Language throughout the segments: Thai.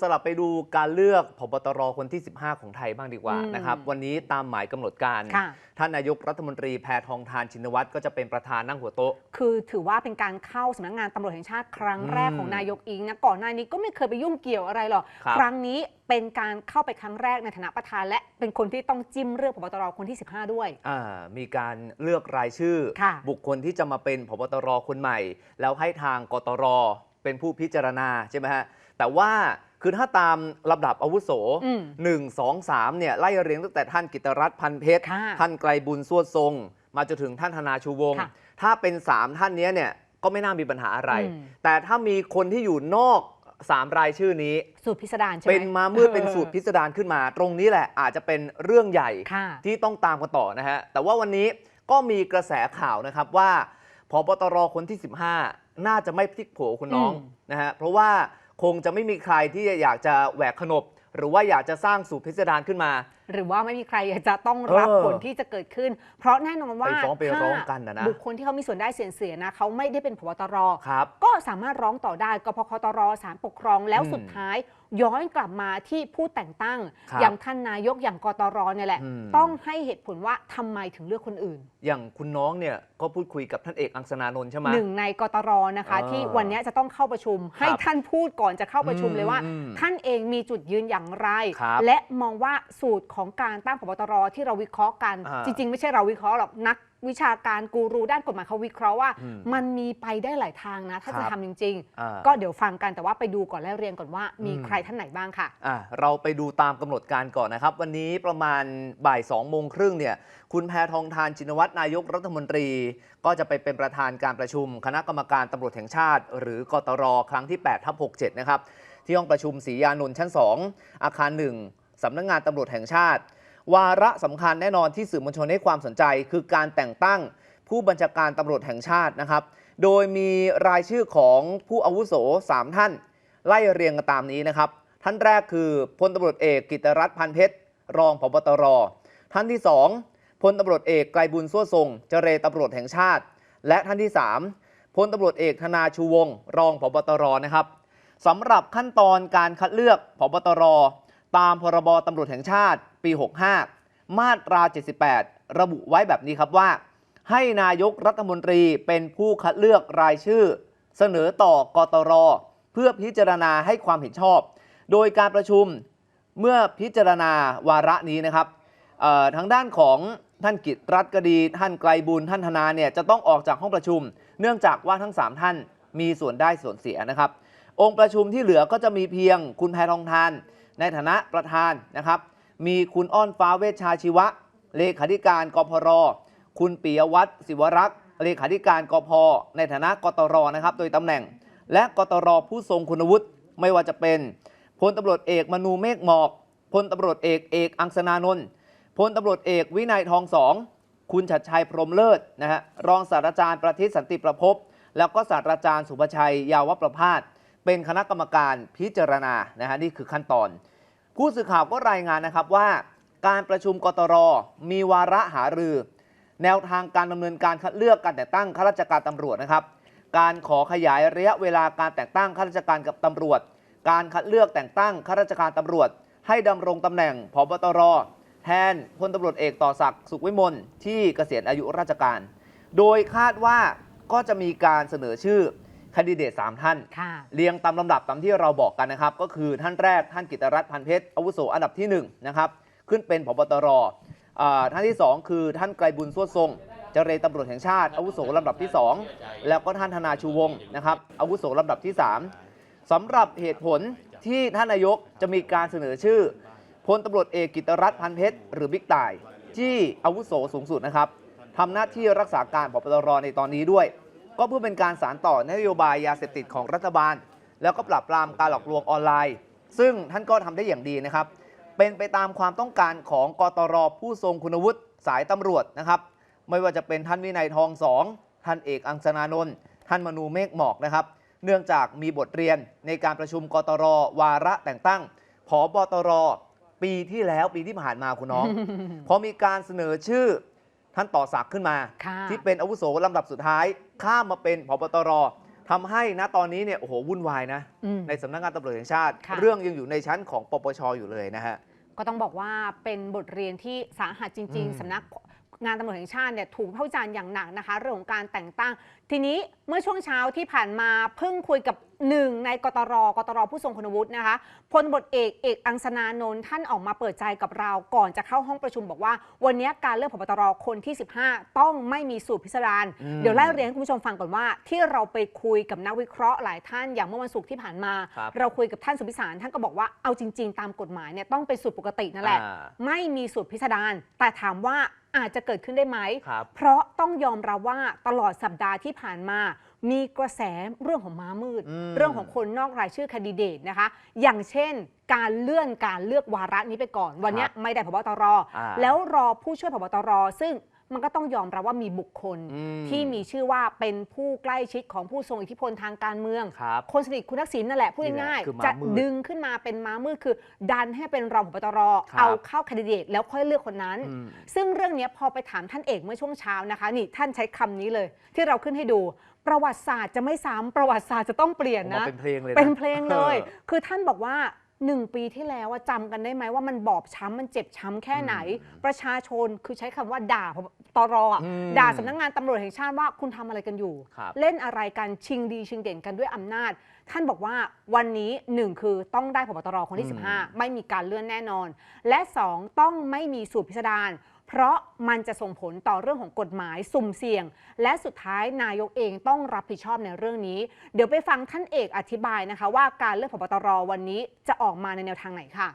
สลับไปดูการเลือกพบตรคนที่ 15 ของไทยบ้างดีกว่าอืมนะครับ วันนี้ตามหมายกำหนดการค่ะท่านนายกรัฐมนตรีแพทองทานชินวัตรก็จะเป็นประธานนั่งหัวโต๊ะ คือถือว่าเป็นการเข้าสำนักงานตำรวจแห่งชาติครั้งแรกอืมของนายกอิงนะก่อนหน้านี้ก็ไม่เคยไปยุ่งเกี่ยวอะไรหรอกครับครั้งนี้เป็นการเข้าไปครั้งแรกในฐานะประธาน และเป็นคนที่ต้องจิ้มเลือกพบตรคนที่ 15 ด้วยอ่ามีการเลือกรายชื่อค่ะบุคคลที่จะมาเป็นพบตรคนใหม่ แล้วให้ทางกตรเป็นผู้พิจารณาใช่ไหมฮะ แต่ว่า คือถ้าตามลำดับอาวุโสอืม1 2 3เนี่ยไล่เรียงตั้งแต่ท่านกิตรัตน์พันเพชรค่ะท่านไกลบุญสวดทรง มาจนถึงท่านธนาชูวงศ์ค่ะถ้าเป็น3ท่านเนี้ยเนี่ยก็ไม่น่ามีปัญหาอะไรอืมแต่ถ้ามีคนที่อยู่นอก3รายชื่อนี้ สูตรพิสดารใช่ไหมเป็นมามืดเป็นสูตรพิสดารขึ้นมา ตรงนี้แหละอาจจะเป็นเรื่องใหญ่ค่ะที่ต้องตามกันต่อนะฮะแต่ว่าวันนี้ก็มีกระแสข่าวนะครับว่าพบตรคนที่ 15 น่าจะไม่พลิกโผคุณน้องอืมนะฮะเพราะว่า คงจะไม่มีใครที่อยากจะแหวกขนบ หรือว่าอยากจะสร้างสูตรพิสดารขึ้นมา หรือว่าไม่มีใครอยากจะต้องรับเออผลที่จะเกิดขึ้น เพราะแน่นอนว่าไปฟ้องไปถ้าร้องกันนะนะบุคคลที่เขามีส่วนได้เสียเสียนะเขาไม่ได้เป็นพบตร ครับ ก็สามารถร้องต่อได้กพคตรศาลปกครองแล้วอืมสุดท้าย ย้อนกลับมาที่ผู้แต่งตั้ง ครับอย่างท่านนายกอย่างกตรเนี่ยแหละ อืม ต้องให้เหตุผลว่าทำไมถึงเลือกคนอื่น อย่างคุณน้องเนี่ยก็พูดคุยกับท่านเอกอังสนานนท์ใช่ไหม หนึ่งในกตรนะคะอ่าที่วันนี้จะต้องเข้าประชุม ให้ท่านพูดก่อนจะเข้าประชุมเลยว่า อืมท่านเองมีจุดยืนอย่างไร ครับและมองว่าสูตรของการตั้งพบตรที่เราวิเคราะห์กัน อ่าจริง ๆ ไม่ใช่เราวิเคราะห์หรอกนักวิชาการกูรูด้านกฎหมายเขาวิเคราะห์ว่า อืมมันมีไปได้หลายทางนะ ถ้าครัจะบทำจริง อ่า ๆ ก็เดี๋ยวฟังกันแต่ว่าไปดูก่อนและเรียนก่อนว่ามีอืม ใครท่านไหนบ้างค่ะ อะเราไปดูตามกำหนดการก่อนนะครับ วันนี้ประมาณบ่าย2โมงครึ่งเนี่ยคุณแพทองทานชินวัตรนายกรัฐมนตรี ก็จะไปเป็นประธานการประชุม คณะกรรมการตำรวจแห่งชาติ หรือกตรครั้งที่8ทับ67 นะครับ ที่ห้องประชุมศรียานนท์ชั้น 2 อาคาร 1 สำนักงงานตำรวจแห่งชาติ วาระสำคัญแน่นอนที่สื่อมวลชนให้ความสนใจ คือการแต่งตั้งผู้บัญชาการตำรวจแห่งชาตินะครับ โดยมีรายชื่อของผู้อาวุโส 3 ท่าน ไล่เรียงกันตามนี้นะครับ ท่านแรกคือพลตำรวจเอกกิตรัตน์พันเพชรรองพบตร ท่านที่ 2พลตำรวจเอกไกลบุญสั่วทรง เจรตำรวจแห่งชาติ และท่านที่ 3พลตำรวจเอกธนาชูวงศ์รองพบตรนะครับสำหรับขั้นตอนการคัดเลือกพบตร ตามพรบตำรวจแห่งชาติปี 65 มาตรา 78 ระบุไว้แบบนี้ครับว่า ให้นายกรัฐมนตรีเป็นผู้คัดเลือกรายชื่อ เสนอต่อกตร เพื่อพิจารณาให้ความเห็นชอบ โดยการประชุมเมื่อพิจารณาวาระนี้นะครับทางด้านของท่านกิตรัตน์กดี ท่านไกลบุญท่านธนาเนี่ยจะต้องออกจากห้องประชุม เนื่องจากว่าทั้ง 3 ท่านมีส่วนได้ส่วนเสียนะครับ องค์ประชุมที่เหลือก็จะมีเพียงคุณแพทองทาน ในฐานะประธานนะครับ มีคุณอ้อนฟ้าเวชชาชีวะ เลขาธิการกพร คุณปิยวัฒน์ศิวรักษ์เลขาธิการกพ ในฐานะกตรนะครับ โดยตำแหน่ง และกตรผู้ทรงคุณวุฒิไม่ว่าจะเป็นพลตำรวจเอกมนูเมฆหมอกพลตำรวจเอกเอกอังสนานนท์พลตำรวจเอกวินัยทองสองคุณชัดชัยพรหมเลิศนะฮะรองศาสตราจารย์ประทิตสันติประพบแล้วก็ศาสตราจารย์สุภชัยยาวประพาส เป็นคณะกรรมการพิจารณานะฮะนี่คือขั้นตอน ผู้สื่อข่าวก็รายงานนะครับว่า การประชุมกตรมีวาระหารือ แนวทางการดำเนินการคัดเลือกการแต่งตั้งข้าราชการตำรวจนะครับ การขอขยายระยะเวลาการแต่งตั้งข้าราชการกับตำรวจ การคัดเลือกแต่งตั้งข้าราชการตำรวจ ให้ดำรงตำแหน่งพบตรแทนพลตำรวจเอกต่อศักดิ์สุขวิมลที่เกษียณอายุราชการ โดยคาดว่าก็จะมีการเสนอชื่อ คนดิเดต 3 ท่าน ค่ะ เรียงตามลำดับตามที่เราบอกกันนะครับ ก็คือท่านแรกท่านกิตรัตน์พันเพชรอาวุโสอันดับที่1นะครับขึ้นเป็นพบตรอ่าท่านที่ 2 คือท่านไกลบุญสวดทรง เจรตำรวจแห่งชาติอาวุโสลำดับที่ 2 แล้วก็ท่านธนาชูวงศ์นะครับอาวุโสลำดับที่ 3สำหรับเหตุผลที่ท่านนายกจะมีการเสนอชื่อพลตำรวจเอกกิตรัตน์พันเพชรหรือบิ๊กต่ายที่อาวุโสสูงสุดนะครับทำหน้าที่รักษาการพบตรในตอนนี้ด้วย ก็เพื่อเป็นการสารต่อนโยบายยาเสพติดของรัฐบาล แล้วก็ปราบปรามการหลอกลวงออนไลน์ ซึ่งท่านก็ทำได้อย่างดีนะครับ เป็นไปตามความต้องการของกตรผู้ทรงคุณวุฒิสายตำรวจนะครับ ไม่ว่าจะเป็นท่านวินัยทองสองท่านเอกอังสนานนท์ท่านมนูเมฆหมอกนะครับ เนื่องจากมีบทเรียนในการประชุมกตรวาระแต่งตั้งผบตรปีที่แล้วปีที่ผ่านมาคุณน้อง พอมีการเสนอชื่อ ท่านต่อศักดิ์ขึ้นมาค่ะที่เป็นอาวุโสลำดับสุดท้าย ข้ามมาเป็นพบตรทำให้ณตอนนี้เนี่ยโอ้โหวุ่นวายนะอืมในสำนักงานตำรวจแห่งชาติค่ะเรื่องยังอยู่ในชั้นของปปชอยู่เลยนะฮะก็ต้องบอกว่าเป็นบทเรียนที่สาหัสจริงอืมๆสำนักงานตำรวจแห่งชาติเนี่ยถูกวิพากษ์วิจารณ์อย่างหนักนะคะ เรื่องของการแต่งตั้ง ทีนี้เมื่อช่วงเช้าที่ผ่านมาเพิ่งคุยกับ หนึ่งในกตรกตรผู้ทรงคุณวุฒินะคะพลบทเอกเอกอังสนานนท์ท่านออกมาเปิดใจกับเราก่อนจะเข้าห้องประชุมบอกว่า วันนี้การเลือกพบตรคนที่ 15 ต้องไม่มีสูตรพิสดารอืมเดี๋ยวไล่เรียนให้คุณผู้ชมฟังก่อนว่า ที่เราไปคุยกับนักวิเคราะห์หลายท่านอย่างเมื่อวันศุกร์ที่ผ่านมา ครับเราคุยกับท่านสุพิสารท่านก็บอกว่าเอาจริง ๆ ตามกฎหมายเนี่ยต้องเป็นสูตรปกตินั่นแหละ อ่า ไม่มีสูตรพิสดารแต่ถามว่าอาจจะเกิดขึ้นได้ไหม ครับ เพราะต้องยอมรับว่าตลอดสัปดาห์ที่ผ่านมา มีกระแสเรื่องของม้ามืด อืม เรื่องของคนนอกรายชื่อแคนดิเดตนะคะ อย่างเช่น การเลื่อนการเลือกวาระนี้ไปก่อน วันเนี้ยไม่ได้พบตร อ่า แล้วรอผู้ช่วยพบตร ซึ่งมันก็ต้องยอมรับว่ามีบุคคล อืมที่มีชื่อว่าเป็นผู้ใกล้ชิดของผู้ทรงอิทธิพลทางการเมือง ครับ คนสนิทคุณทักษิณนั่นแหละพูดนี่แหละง่ายคือม้าๆจะมืดดึงขึ้นมาเป็นม้ามืดคือ ดันให้เป็นรองพบตรครับ เอาเข้าแคนดิเดตแล้วค่อยเลือกคนนั้น อืมซึ่งเรื่องเนี้ยพอไปถามท่านเอกเมื่อช่วงเช้านะคะ นี่ท่านใช้คำนี้เลย ที่เราขึ้นให้ดู ประวัติศาสตร์จะไม่ซ้ำประวัติศาสตร์จะต้องเปลี่ยนออกมานะ เป็นเพลงเลยะเป็นเพลงเลยออคือท่านบอกว่าหนึ่งปีที่แล้วอะจำกันได้ไหมว่ามันบอบช้ำมันเจ็บช้ำแค่ไหนอืมประชาชนคือใช้คำว่าด่าพบตรอะอืมด่าสำนักงานตำรวจแห่งชาติว่าคุณทำอะไรกันอยู่ ครับ เล่นอะไรกันชิงดีชิงเด่นกันด้วยอำนาจ ท่านบอกว่าวันนี้หนึ่งคือต้องได้พบตรคนที่อืม15 ไม่มีการเลื่อนแน่นอน และสองต้องไม่มีสูตรพิสดาร เพราะมันจะส่งผลต่อเรื่องของกฎหมายสุ่มเสี่ยง และสุดท้ายนายกเองต้องรับผิดชอบในเรื่องนี้ เดี๋ยวไปฟังท่านเอกอธิบายนะคะ ว่าการเลือกพบตรวันนี้จะออกมาในแนวทางไหนค่ะ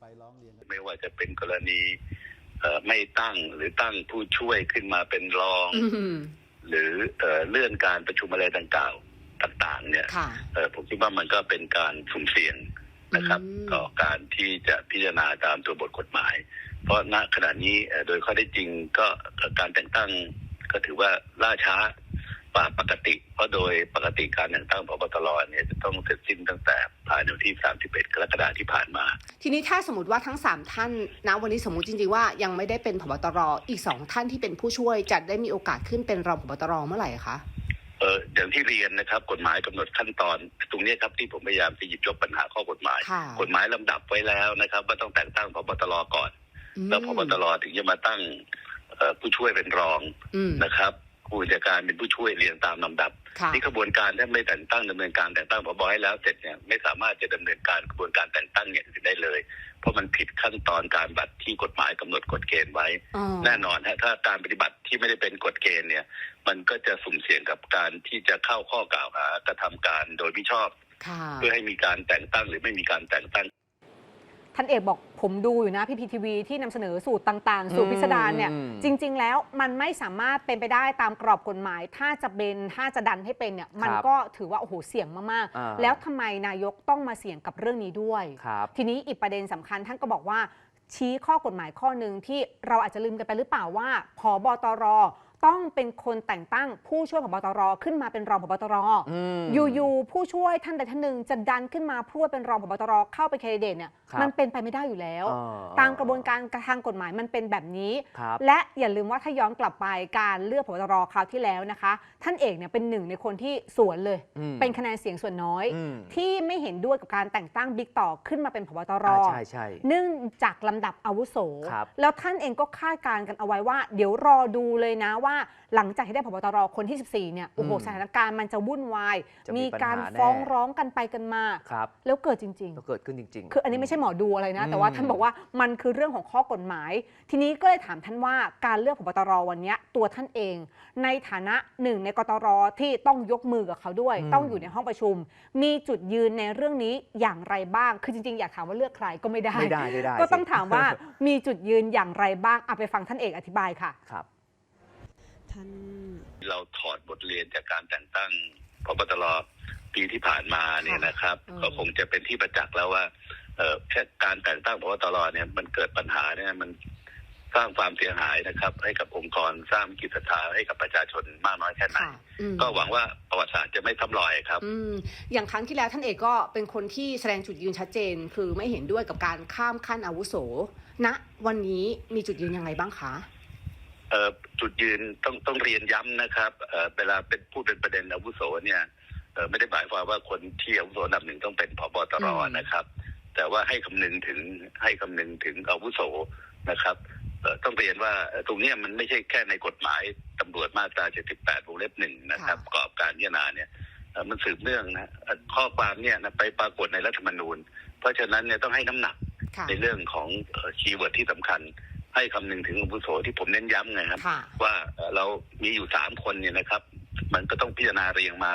ไปร้องเรียนไม่ว่าจะเป็นกรณีเอ่อไม่ตั้งหรือตั้งผู้ช่วยขึ้นมาเป็นรอง หรือเอ่อเลื่อนการประชุมอะไรต่างๆต่าง ๆ เนี่ยค่ะเอ่อผมคิดว่ามันก็เป็นการสุ่มเสี่ยงนะครับอืมต่อการที่จะพิจารณาตามตัวบทกฎหมาย เพราะณขณะนี้เอ่อโดยข้อได้จริงก็การแต่งตั้งก็ถือว่าล่าช้ากว่าปกติ เพราะโดยปกติการแต่งตั้งพบตรเนี่ยจะต้องเสร็จสิ้นตั้งแต่ภายในวันที่ 31 กรกฎาคมที่ผ่านมา ทีนี้ถ้าสมมติว่าทั้ง 3 ท่านนะวันนี้สมมุติจริงๆว่ายังไม่ได้เป็นผบตรอีก 2 ท่านที่เป็นผู้ช่วยจะได้มีโอกาสขึ้นเป็นรองผบตรเมื่อไหร่คะเอออย่างที่เรียนนะครับกฎหมายกำหนดขั้นตอน ตรงเนี้ยครับที่ผมพยายามจะหยิบยกปัญหาข้อกฎหมายค่ะกฎหมายลำดับไว้แล้วนะครับ ว่าต้องแต่งตั้งพบตรก่อนอืม แล้วพบตรถึงจะมาตั้งเอ่อผู้ช่วยเป็นรองอืมนะครับผู้จัดการเป็นผู้ช่วยเรียงตามลำดับค่ะที่กระบวนการถ้าไม่แต่งตั้งดำเนินการแต่งตั้งพบให้แล้วเสร็จเนี่ยไม่สามารถจะดำเนินการกระบวนการแต่งตั้งอย่างอื่นได้เลย เพราะมันผิดขั้นตอนการบัตรที่กฎหมายกำหนดกฎเกณฑ์ไว้อ๋อแน่นอนฮะถ้าการปฏิบัติที่ไม่ได้เป็นกฎเกณฑ์เนี่ย มันก็จะสุ่มเสี่ยงกับการที่จะเข้าข้อกล่าวหากระทำการโดยมิชอบค่ะเพื่อให้มีการแต่งตั้งหรือไม่มีการแต่งตั้ง ท่านเอกบอกผมดูอยู่นะพี่พีทีวีที่นำเสนอสูตรต่างๆ สูตรพิสดารเนี่ยอืมจริง ๆ แล้วมันไม่สามารถเป็นไปได้ตามกรอบกฎหมาย ถ้าจะเป็นถ้าจะดันให้เป็นเนี่ยมันก็ถือว่าโอ้โหเสี่ยงมากอ่าๆแล้วทำไมนายกต้องมาเสี่ยงกับเรื่องนี้ด้วยครับทีนี้อีกประเด็นสำคัญท่านก็บอกว่าชี้ข้อกฎหมายข้อหนึ่งที่เราอาจจะลืมกันไปหรือเปล่าว่าพบตร ต้องเป็นคนแต่งตั้งผู้ช่วยพบตรขึ้นมาเป็นรองพบตรอืมอยู่ๆผู้ช่วยท่านใดท่านหนึ่งจะดันขึ้นมาพูดเป็นรองพบตรเข้าไปแคนดิเดตเนี่ยครับมันเป็นไปไม่ได้อยู่แล้วเออตามกระบวนการทางกฎหมายมันเป็นแบบนี้ ครับและอย่าลืมว่าถ้าย้อนกลับไปการเลือกพบตรคราวที่แล้วนะคะ ท่านเอกเนี่ยเป็นหนึ่งในคนที่สวนเลย อืม เป็นคะแนนเสียงส่วนน้อย อืมที่ไม่เห็นด้วยกับการแต่งตั้งบิ๊กต่อขึ้นมาเป็นพบตร อ่าใช่ใช่ เนื่องจากลำดับอาวุโส ครับแล้วท่านเองก็คาดการณ์กันเอาไว้ว่า เดี๋ยวรอดูเลยนะว่าหลังจากที่ได้พบตรคนที่ 14 เนี่ย โอ้โหอืมสถานการณ์มันจะวุ่นวาย จะมีมีการปัญหาแน่ฟ้องร้องกันไปกันมา ครับ แล้วเกิดจริง ก็เกิดขึ้นจริงๆคืออันนี้ไม่ใช่หมอดูอะไรนะ แต่อืมว่าท่านบอกว่ามันคือเรื่องของข้อกฎหมาย ทีนี้ก็เลยถามท่านว่าการเลือกพบตรวันเนี้ยตัวท่านเอง ในฐานะหนึ่งในกตรที่ต้องยกมือกับเขาด้วย ต้องอยู่ในห้องประชุม มีจุดยืนในเรื่องนี้อย่างไรบ้าง คือจริงๆ อยากถามว่าเลือกใครก็ไม่ได้ไม่ได้ไม่ได้ก็ต้องสิถามว่ามีจุดยืนอย่างไรบ้างเอาไปฟังท่านเอกอธิบายค่ะ ครับ ท่าน เราถอดบทเรียนจากการแต่งตั้งพบตรปีที่ผ่านมาเนี่ยนะครับอืมก็คงจะเป็นที่ประจักษ์แล้วว่าเอ่อแค่การแต่งตั้งพบตรเนี่ยมันเกิดปัญหาเนี่ยมันสร้างความเสียหายนะครับ ให้กับองค์กรสร้างกิจศรัทธาให้กับประชาชนมากน้อยแค่ไหนค่ะอืมก็หวังว่าประวัติศาสตร์จะไม่ซ้ำรอยครับอืมอย่างครั้งที่แล้วท่านเอกก็เป็นคนที่แสดงจุดยืนชัดเจน คือไม่เห็นด้วยกับการข้ามขั้นอาวุโสณวันนี้มีจุดยืนยังไงบ้างคะเอ่อ จุดยืนต้องต้องเรียนย้ำนะครับเอ่อเวลาเป็นพูดเป็นประเด็นอาวุโสเนี่ยเอ่อไม่ได้หมายความว่าคนที่อาวุโสอันดับหนึ่งต้องเป็นผบตรอืมนะครับ แต่ว่าให้คำนึงถึงให้คำนึงถึงอาวุโสนะครับเอ่อต้องเรียนว่าเอ่อตรงเนี้ยมันไม่ใช่แค่ในกฎหมายตำรวจมาตรา 78วงเล็บหนึ่งนะครับประกอบการพิจารณาเนี่ยเอ่อมันสืบเนื่องนะเอ่อข้อความเนี่ยนะไปปรากฏในรัฐธรรมนูญ เพราะฉะนั้นเนี่ยต้องให้น้ำหนักค่ะในเรื่องของคีย์เวิร์ดที่สำคัญ ให้คำนึงถึงอาวุโสที่ผมเน้นย้ำไงครับค่ะว่าเอ่อเรามีอยู่สามคนเนี่ยนะครับ มันก็ต้องพิจารณาเรียงมา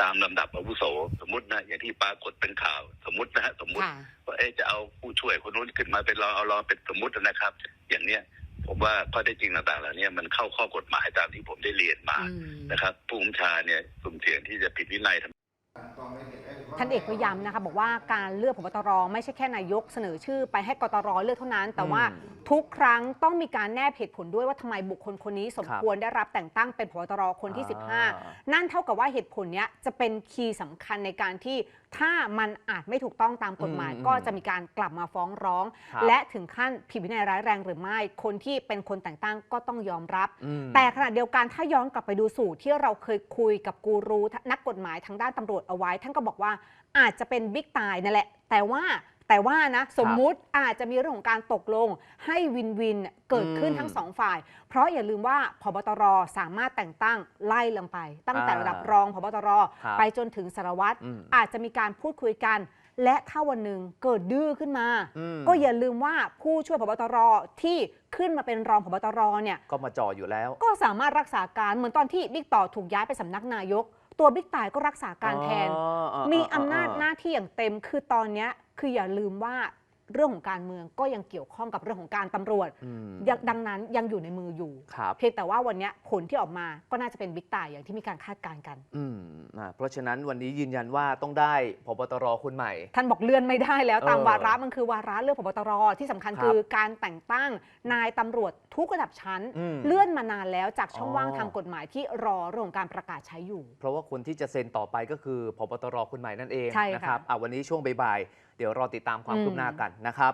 ตามลำดับอาวุโสสมมตินะอย่างที่ปรากฏเป็นข่าวสมมตินะฮะสมมติค่ะว่าเอ๊ะจะเอาผู้ช่วยคนนู้นขึ้นมาเป็นรองเอารองเป็นสมมตินะครับ อย่างเนี้ยผมว่าข้อได้จริงต่างๆเหล่านี้มันเข้าข้อกฎหมายตามที่ผมได้เรียนมาอืมนะครับผู้บัญชาเนี่ยสุ่มเสี่ยงที่จะผิดวินัยท่านเอกก็ย้ำนะคะบอกว่าการเลือกพบตรไม่ใช่แค่นายกเสนอชื่อไปให้กตรเลือกเท่านั้น แต่ว่าอืม ทุกครั้งต้องมีการแนบเหตุผลด้วยว่าทำไมบุคคลคนนี้สมครับควรได้รับแต่งตั้งเป็นพบตรคนที่อ่า15 นั่นเท่ากับว่าเหตุผลเนี้ยจะเป็นคีย์สำคัญในการที่ถ้ามันอาจไม่ถูกต้องตามกฎหมายอืมก็จะมีการกลับมาฟ้องร้องครับและถึงขั้นผิดวินัยร้ายแรงหรือไม่ คนที่เป็นคนแต่งตั้งก็ต้องยอมรับอืมแต่ขณะเดียวกันถ้าย้อนกลับไปดูสูตรที่เราเคยคุยกับกูรูนักกฎหมายทางด้านตำรวจเอาไว้ ท่านก็บอกว่าอาจจะเป็นบิ๊กตายนั่นแหละ แต่ว่า แต่ว่านะสมมุติอาจจะมีเรื่องของการตกลงให้วินวินเกิดขึ้นอืมทั้งสองฝ่าย เพราะอย่าลืมว่าพบตรสามารถแต่งตั้งไล่ลงไป ตั้งแต่อ่าระดับรองพบตรครับไปจนถึงสารวัตรอืมอาจจะมีการพูดคุยกันและถ้าวันหนึ่งเกิดดื้อขึ้นมาอืมก็อย่าลืมว่าผู้ช่วยพบตรที่ขึ้นมาเป็นรองพบตรเนี่ยก็มาจ่ออยู่แล้ว ก็สามารถรักษาการเหมือนตอนที่บิ๊กต่อถูกย้ายไปสำนักนายก ตัวบิ๊กต่ายก็รักษาการแทนอ๋ออ๋อมีอำนาจอ๋อหน้าที่อย่างเต็มคือตอนเนี้ย คืออย่าลืมว่าเรื่องของการเมืองก็ยังเกี่ยวข้องกับเรื่องของการตำรวจอืมยังดังนั้นยังอยู่ในมืออยู่ครับเพียงแต่ว่าวันเนี้ยผลที่ออกมาก็น่าจะเป็นบิ๊กต่ายอย่างที่มีการคาดการณ์กันอืมอ่าเพราะฉะนั้นวันนี้ยืนยันว่าต้องได้พบตรคนใหม่ ท่านบอกเลื่อนไม่ได้แล้วตามเออวาระมันคือวาระเลือกพบตรที่สำคัญครับคือการแต่งตั้งนายตำรวจทุกระดับชั้นอืมเลื่อนมานานแล้วจากช่องอ๋อว่างทางกฎหมายที่รอเรื่องของการประกาศใช้อยู่ เพราะว่าคนที่จะเซ็นต่อไปก็คือพบตรคนใหม่นั่นเองใช่ค่ะนะครับอะวันนี้ช่วงบ่ายๆ เดี๋ยวรอติดตามความอืมคืบหน้ากันนะครับ